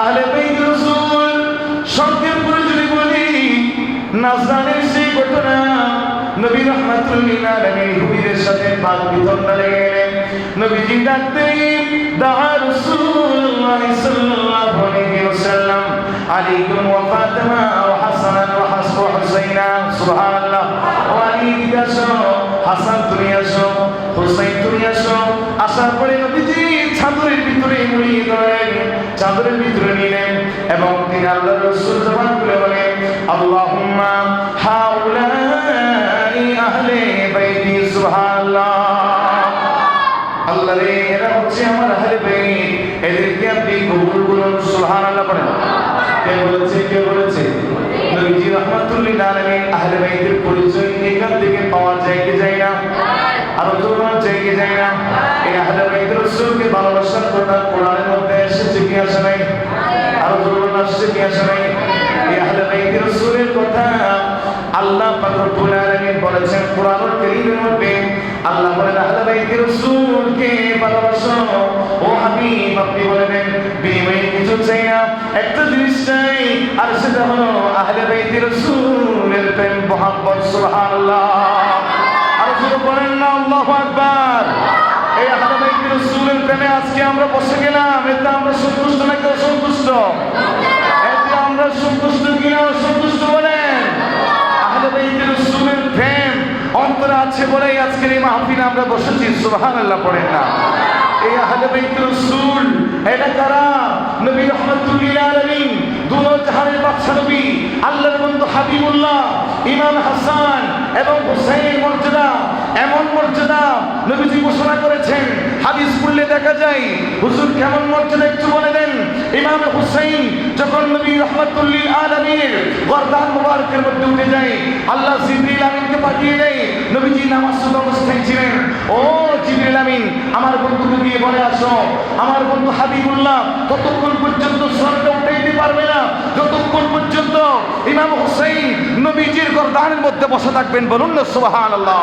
আহলে বাইত রাসূল সংক্ষেপ করে যদি বলি নাজরানের সেই ঘটনা। নবী রহমাতুল্লিল আলামিন হুবিদের সাথে বাদ বিতণ্ডা লেগে গেলেন। নবীজি ডাকতেই দাআ রাসূলুল্লাহ সাল্লাল্লাহু আলাইহি ওয়াসাল্লাম, আলাইকুম ওয়া ফাতিমা ওয়া হাসান ওয়া ওয়া হুসাইনা, সুবহানাল্লাহ। ওয়া আলী আসো, হাসান, তুমি আসো, হুসাইন, তুমি আসো। আসার পরে নবীজি চাদরের ভিতরে মুড়িয়ে ধরেন। চাদরের ভিতরে নিলেন এবং তিনি আল্লাহ রসুল জবান খুলে বলেন, আল্লাহুম্মা হাউলাই আহলে বাইতি, সুবহানাল্লাহ। আল্লাহ রে, এরা হচ্ছে আমার আহলে বাইত। এদেরকে আপনি কবুল করুন, সুবহানাল্লাহ বলেন। কে বলেছে কে বলেছে? নবীজি রহমাতুল্লিল আলামিন আহলে বাইতের পরিচয় এখান কি আসে নাই আরও জোর আসছে কি আসে নাই আহলে বাইত রাসূলের কথা আল্লাহ পাক রব্বুল আলামিন বলেছেন কোরআনুল কারীমের মধ্যে। আল্লাহ বলেন, আহলে বাইত রাসূলকে ভালোবাসো। ও হাবিব, আপনি বলেন, বিনিময়ে কিছু চাই না। একটা জিনিস চাই, আর এই আহলে বাইত রাসূলের প্রেমে আজকে আমরা বসে গেলাম, এতে আমরা সন্তুষ্ট নাকি অসন্তুষ্ট? এতে আমরা সন্তুষ্ট কিনা অসন্তুষ্ট বলেন? আহলে বাইত রাসূলের অন্তরে আছে বলেই আজকের এই মাহফিলে আমরা বসেছি, সুবহানাল্লাহ পড়েন না। এই আহলে বাইত রাসূল এটা কারা? নবী রহমাতুল্লিল আলামিন দুনো জাহানের বাদশা নবী, আল্লাহর বন্ধু হাবিবুল্লাহ, ইমাম হাসান এবং হুসাইনের মর্যাদা, এমন মর্যাদা নবীজি ঘোষণা করেছেন, হাদিস পড়লে দেখা যায়, হুজুর কেমন মর্যাদা একটু বলে দেন। ইমাম হুসাইন যখন নবী রহমাতুল্লিল আলামিনের গর্দান মুবারকের মধ্যে উঠে যায়, আল্লাহ জিবরিল আমিনকে পাঠিয়ে দেয়, নবীজি নামাজ অবস্থায় ছিলেন। ও জিবরিল আমিন, আমার বন্ধুকে দিয়ে বলে আসো, আমার বন্ধু হাবিবুল্লাহ ততক্ষণ পর্যন্ত স্বর্গে উঠাইতে পারবে না, যতক্ষণ পর্যন্ত ইমাম হুসাইন নবীজির গর্দানের মধ্যে বসে থাকবেন, বলুন না সুবহানাল্লাহ।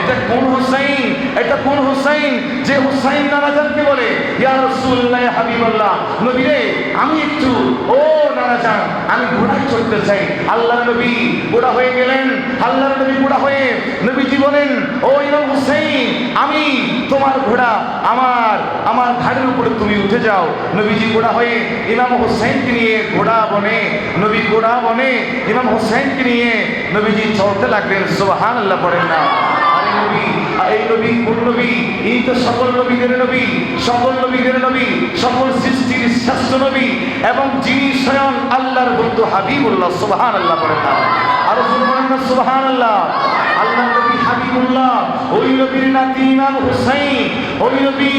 এটা কোন হুসাইন? এটা কোন হুসাইন? যে হুসাইন নানাজানকে বলে? ইয়া হাবিবাল্লাহ। নবী রে আমি একটু, ও নানাজান আমি ঘোড়ায় চড়তে চাই। আল্লাহ নবী বুড়া হয়ে গেলেন। আল্লাহ নবী বুড়া হয়ে নবীজি বলেন, ও ইমাম হুসাইন, আমি তোমার ঘোড়া, আমার আমার ঘাড়ের উপরে তুমি উঠে যাও। নবীজি ঘোড়া হয়ে ইমাম হুসাইনকে নিয়ে ঘোড়া বনে, নবী ঘোড়া বনে ইমাম হুসাইনকে নিয়ে নবীজি চলতে লাগলেন। সোহান আল্লাহ পড়েন না। নবী, আর এই নবী কোন নবী? তো সকল নবীদের নবী, সকল নবীদের নবী, সকল সৃষ্টির শ্রেষ্ঠ নবী, এবং যিনি স্বয়ং আল্লাহর বন্ধু হাবিবুল্লাহ সুবহান আল্লাহ না সুবহান আল্লাহ আল্লাহ নবী হাবিবুল্লাহ, ওই নবীর নাতি ইমাম হুসাইন, ওই নবী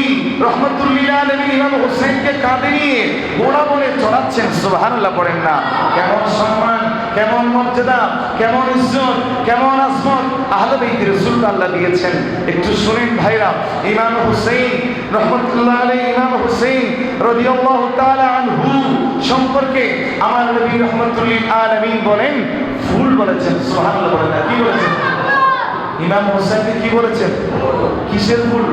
ইমাম হুসাইনকে কাঁধে নিয়ে ঘোড়া বলে চড়াচ্ছেন, সুবহানাল্লাহ পড়েন না। কেমন সম্মান? কেমন মর্যাদা, কেমন ইজ্জত, কেমন আসমত আহলে রাসূল আল্লাহ দিয়েছেন। একটু শুনেন ভাইরা, ইমাম হুসাইন রহমতুল্লাহ আলাইহি, ইমাম হুসাইন রাদিয়াল্লাহু তাআলা আনহু সম্পর্কে আমার নবী রহমতুল্লিল আলামিন বলেন ফুল বলেছেন, সুবহানাল্লাহ বলেন কি বলেছেন? ইমাম হোসেনকে কি বলেছেন? কিসের ফুল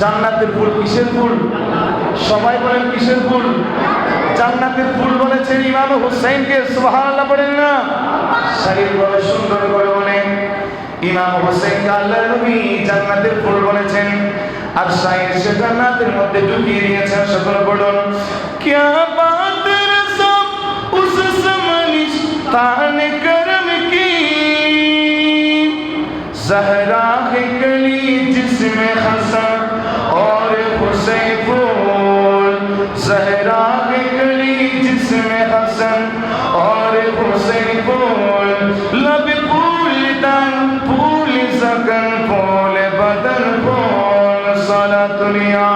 জান্নাতের ফুল কিসের ফুল সবাই বলেন কিসের ফুল জান্নাতের ফুল বলেছেন ইমাম হুসাইনকে সুবহানাল্লাহ বলেন না শরীর বলে সুন্দর করে বলেন ইমাম হোসেনকে আল্লাহ নবী জান্নাতের ফুল বলেছেন আর শাহির সে জান্নাতের মধ্যে ঢুকিয়ে দিয়েছেন সকল বলুন क्या बात रसम उस समनिश तान करम की जहरा है कली जिसमें हसन और हुसैन फूल जहरा है कली जिसमें हसन और हुसैन फूल लब फूल तन फूल सकन फूल बदन फूल सला दुनिया